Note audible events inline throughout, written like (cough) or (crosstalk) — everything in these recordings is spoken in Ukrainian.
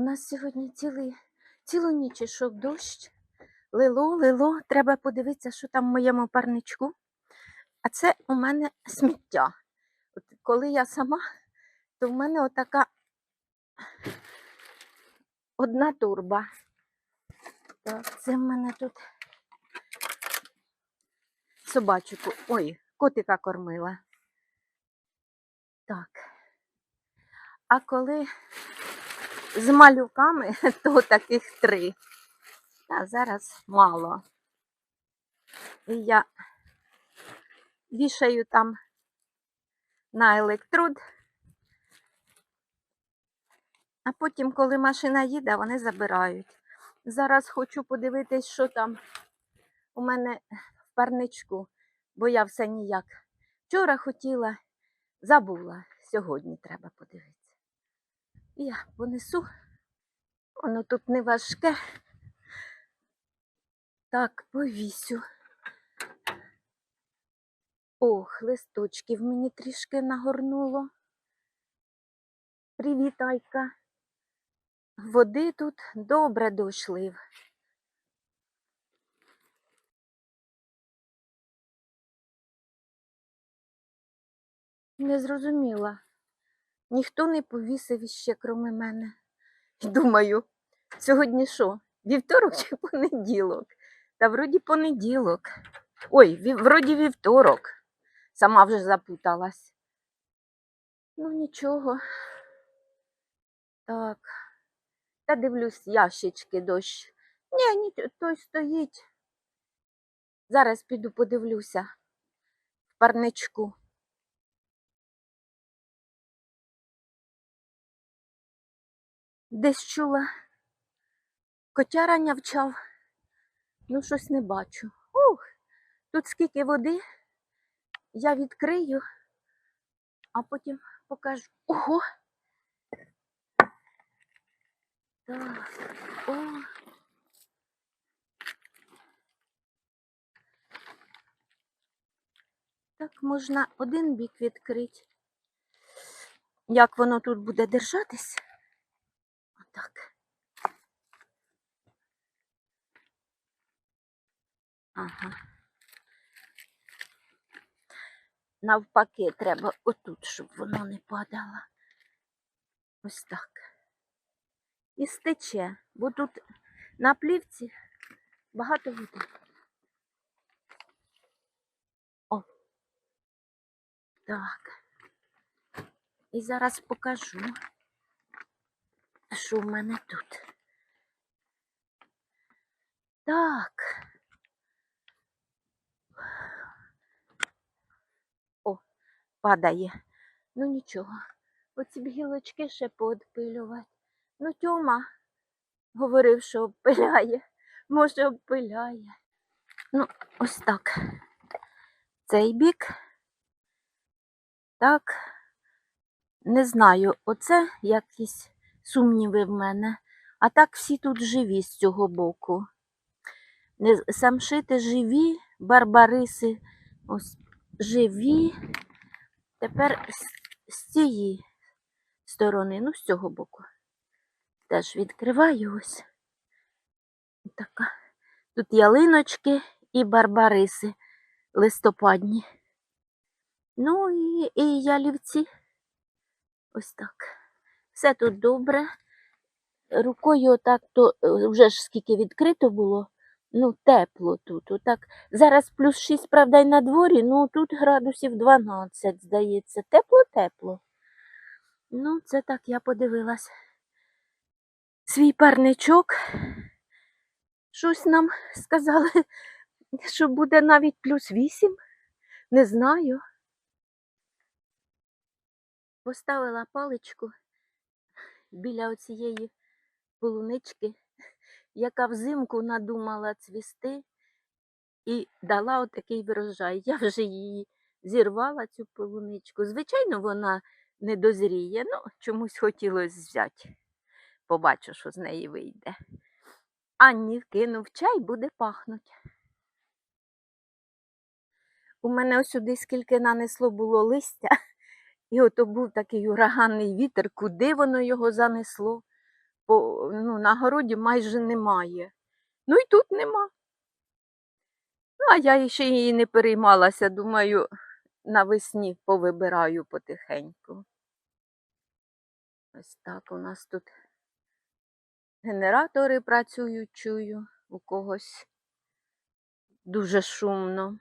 У нас сьогодні цілий, цілу ніч ішов дощ. Лило, лило, треба подивитися, що там в моєму парничку. А це у мене сміття. От коли я сама, то в мене отака одна турба. Так, це в мене тут собачку. Ой, котика кормила. Так. А коли з малюками, (laughs) то таких три. А зараз мало. І я вішаю там на електрод, а потім, коли машина їде, вони забирають. Зараз хочу подивитись, що там у мене в парничку, бо я все ніяк. Вчора хотіла, забула. Сьогодні треба подивитися. Я понесу. Воно тут не важке. Так, повісю. Ох, листочків мені трішки нагорнуло. Привіт, Айка. Води тут добре дошлив. Не зрозуміла. Ніхто не повісив іще, кроме мене. І думаю, сьогодні що? Вівторок чи понеділок? Та вроді понеділок. Ой, ві- вроді вівторок. Сама вже запуталась. Ну, нічого. Так. Та дивлюсь, ящички дощ. Ні, ні, той стоїть. Зараз піду подивлюся в парничку. Десь чула. Котяра нявчав. Ну, щось не бачу. Ух, тут скільки води. Я відкрию, а потім покажу. Ого. Так, о. Так, можна один бік відкрити. Як воно тут буде держатись? Отак. Ага. Навпаки, треба отут, щоб воно не падало. Ось так. І стече, бо тут на плівці багато води. О. Так. І зараз покажу, що в мене тут. Так. О, падає. Ну нічого. Оці б гілочки ще поотпилювати. Ну, Тьома говорив, що обпиляє. Може, обпиляє. Ну, ось так. Цей бік. Так. Не знаю, оце якісь сумніви в мене. А так всі тут живі з цього боку. Самшити живі, барбариси ось живі. Тепер з цієї сторони, ну, з цього боку. Теж відкриваю ось. Така. Тут ялиночки і барбариси листопадні. Ну і, і ялівці. Ось так. Все тут добре. Рукою отак, то е, вже ж скільки відкрито було, ну, тепло тут. Отак. Зараз плюс 6, правда, й на дворі, ну тут градусів 12, здається. Тепло-тепло. Ну, це так я подивилась. Свій парничок. Щось нам сказали, (laughs) що буде навіть плюс 8. Не знаю. Поставила паличку біля оцієї полунички, яка взимку надумала цвісти і дала отакий врожай. Я вже її зірвала, цю полуничку. Звичайно, вона не дозріє, ну, чомусь хотілося взяти. Побачу, що з неї вийде. Анні вкинув чай, буде пахнуть. У мене ось сюди скільки нанесло було листя, і ото був такий ураганний вітер, куди воно його занесло. по, ну, на городі майже немає. Ну і тут нема. Ну, а я ще її не переймалася, думаю, навесні повибираю потихеньку. Ось так у нас тут генератори працюють, чую, у когось дуже шумно.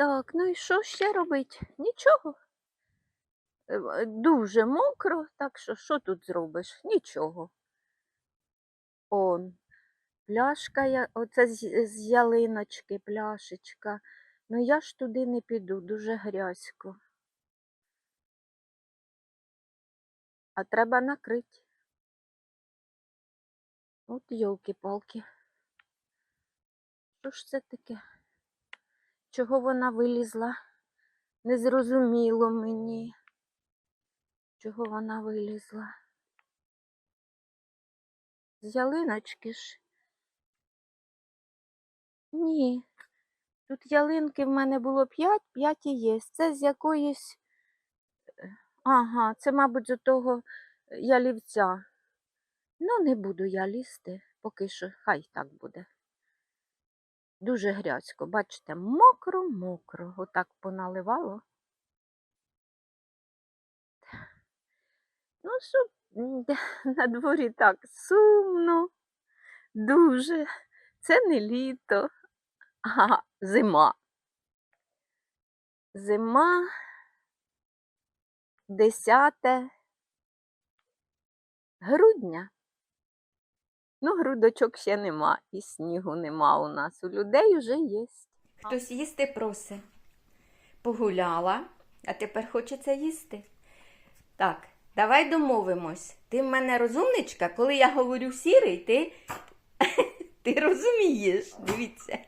Так, ну і що ще робить? Нічого. Е, Дуже мокро, так що що тут зробиш? Нічого. Он, пляшка, оце з, ялиночки, пляшечка. Ну я ж туди не піду, дуже грязько. А треба накрити. От йолки-палки. Що ж це таке? Чого вона вилізла? Незрозуміло мені. Чого вона вилізла? З ялиночки ж? Ні. Тут ялинки в мене було п'ять, п'ять і є. Це з якоїсь. е, Ага, це, мабуть, з того ялівця. Ну, не буду я лізти, поки що, хай так буде. Дуже грязько, бачите, мокро-мокро. Отак поналивало. Ну, що (laughs) на дворі так сумно, дуже. Це не літо, (laughs) а зима. Зима 10 грудня. Ну, грудочок ще нема, і снігу нема у нас. У людей вже є. Хтось їсти просить. Погуляла, а тепер хочеться їсти. Так, давай домовимось. Ти в мене розумничка, коли я говорю сірий, ти, (laughs) ти розумієш. Дивіться.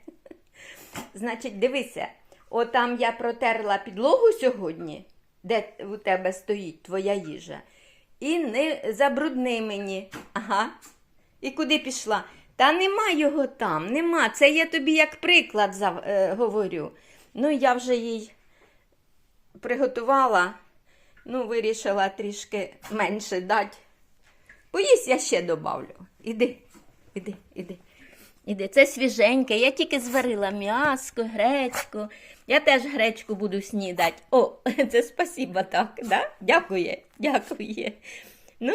Значить, дивися, отам я протерла підлогу сьогодні, де у тебе стоїть твоя їжа. І не забрудни мені. Ага. І куди пішла? Та нема його там, нема. Це я тобі як приклад зав- е, говорю. Ну, я вже їй приготувала, ну, вирішила трішки менше дати. Поїсть я ще добавлю. Іди, іди, іди. Іди, це свіженьке. Я тільки зварила м'яско, гречку. Я теж гречку буду снідати. О, (laughs) це спасіба так, да? Дякує, дякує. Ну,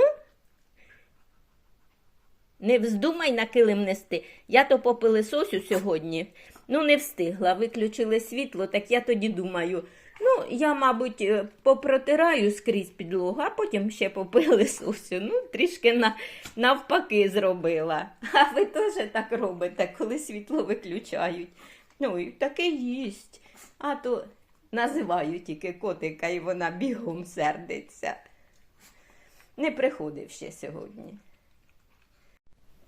не вздумай на килим нести. Я то попилисосю сьогодні. Ну, не встигла. Виключили світло, так я тоді думаю. Ну, я, мабуть, е, попротираю скрізь підлогу, а потім ще попилисосю. Ну, трішки на, навпаки зробила. (laughs) А ви теж так робите, коли світло виключають. Ну, і таке їсть. А то називаю тільки котика, і вона бігом сердиться. Не приходив ще сьогодні.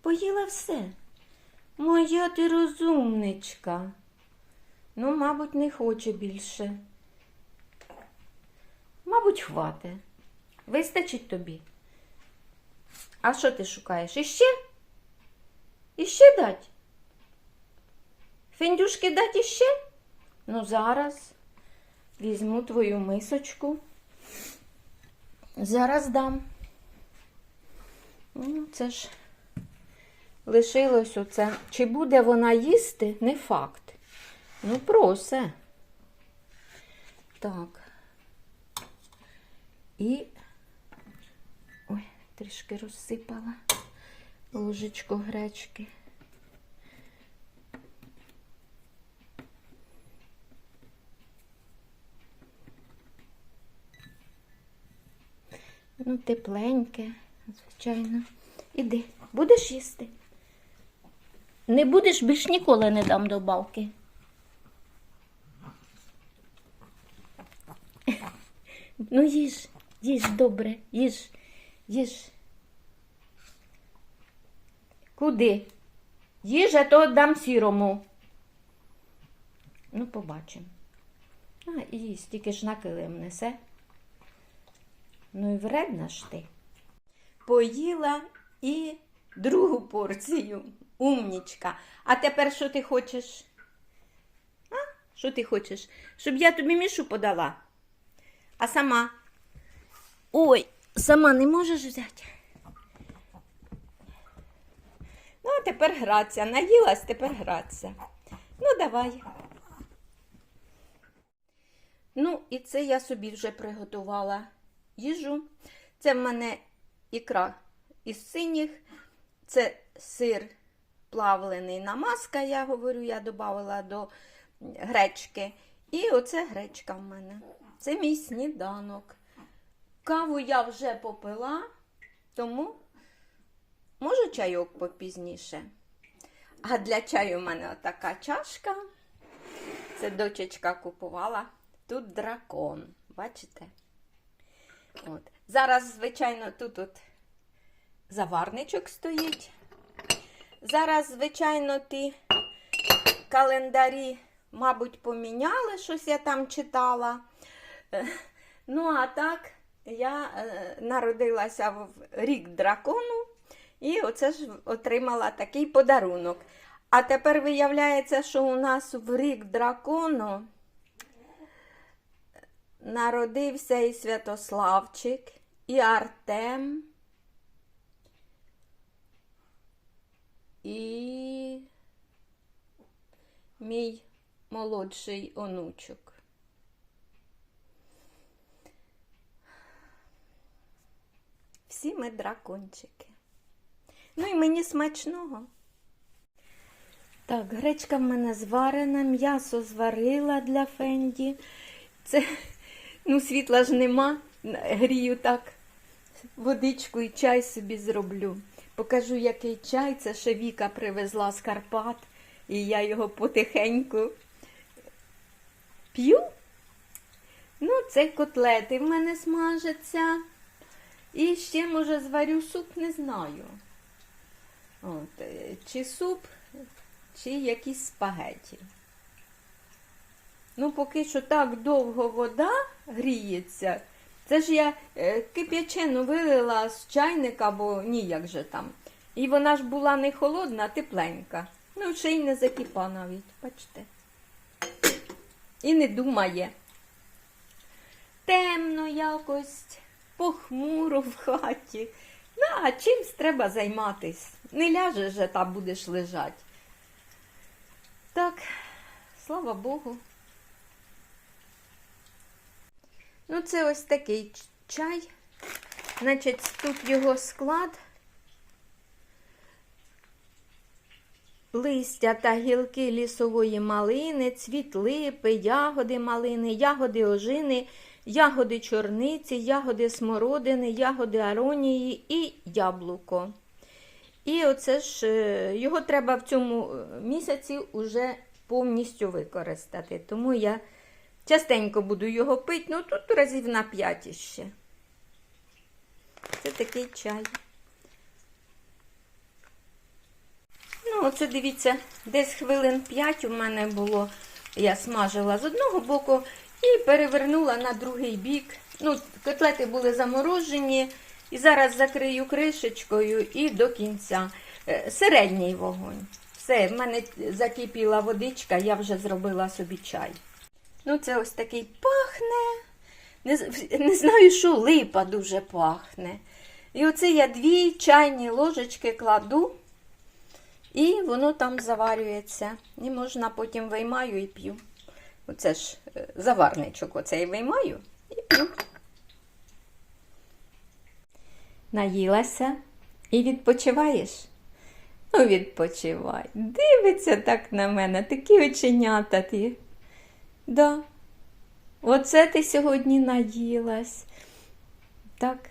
Поїла все. Моя ти розумничка. Ну, мабуть, не хоче більше. Мабуть, хвате. Вистачить тобі. А що ти шукаєш? Іще? Іще дать? Фіндюшки дать іще? Ну, зараз візьму твою мисочку. Зараз дам. Ну, це ж лишилось оце. Чи буде вона їсти, не факт. Ну, просе. Так. І. Ой, трішки розсипала ложечку гречки. Ну, тепленьке, звичайно. Іди, будеш їсти? Не будеш, більш ніколи не дам добавки. (laughs) Ну, їж, їж добре, їж, їж. Куди? Їж, а то дам сірому. Ну, побачимо. А, і їсть, тільки ж на килим несе. Ну і вредна ж ти. Поїла і другу порцію. Умнічка. А тепер що ти хочеш? А? Що ти хочеш? Щоб я тобі мішу подала. А сама? Ой, сама не можеш взяти? Ну, а тепер гратися. Наїлась, тепер гратися. Ну, давай. Ну, і це я собі вже приготувала їжу. Це в мене ікра із синіх, це сир плавлений намазка, я говорю, я додавала до гречки. І оце гречка в мене. Це мій сніданок. Каву я вже попила, тому можу чайок попізніше. А для чаю в мене така чашка. Це дочечка купувала. Тут дракон. Бачите? От. Зараз, звичайно, тут от заварничок стоїть. Зараз, звичайно, ті календарі, мабуть, поміняли, щось я там читала. (laughs) Ну, а так, я е, народилася в рік дракону і оце ж отримала такий подарунок. А тепер виявляється, що у нас в рік дракону народився і Святославчик, і Артем, і мій молодший онучок. Всі ми дракончики. Ну і мені смачного. Так, гречка в мене зварена, м'ясо зварила для Фенді. Це, ну, світла ж нема. Грію так. Водичку і чай собі зроблю. Покажу, який чай. Це ще Віка привезла з Карпат, і я його потихеньку п'ю. Ну, це котлети в мене смажаться. І ще, може, зварю суп, не знаю. От, е, чи суп, чи якісь спагеті. Ну, поки що так довго вода гріється. Це ж я е, кип'ячену вилила з чайника, бо ніяк же там. І вона ж була не холодна, а тепленька. Ну, ще й не закипа навіть, бачите. І не думає. Темно якось, похмуро в хаті. Ну, а чимсь треба займатись. Не ляжеш же та будеш лежати. Так, слава Богу. Ну, це ось такий чай. Значить, тут його склад. Листя та гілки лісової малини, цвіт липи, ягоди малини, ягоди ожини, ягоди чорниці, ягоди смородини, ягоди аронії і яблуко. І оце ж е, його треба в цьому е, місяці вже повністю використати. Тому я частенько буду його пити, ну тут разів на 5 іще. Це такий чай. Ну, оце дивіться, десь хвилин 5 у мене було. Я смажила з одного боку і перевернула на другий бік. Ну, котлети були заморожені. І зараз закрию кришечкою і до кінця. Е, Середній вогонь. Все, в мене закипіла водичка, я вже зробила собі чай. Ну, це ось такий пахне. Не, не знаю, що липа дуже пахне. І оце я дві чайні ложечки кладу, і воно там заварюється. І можна потім виймаю і п'ю. Оце ж е, заварничок оцей виймаю і п'ю. Наїлася і відпочиваєш? Ну, відпочивай. Дивиться так на мене, такі оченята ти. Да. Оце ти сьогодні наїлась. Так.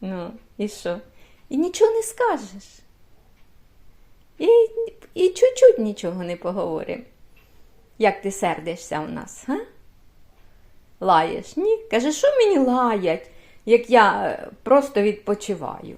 Ну, і що? І нічого не скажеш. І, і чуть-чуть нічого не поговоримо. Як ти сердишся у нас, га? Лаєш? Ні? Каже, що мені лаять, як я е, просто відпочиваю.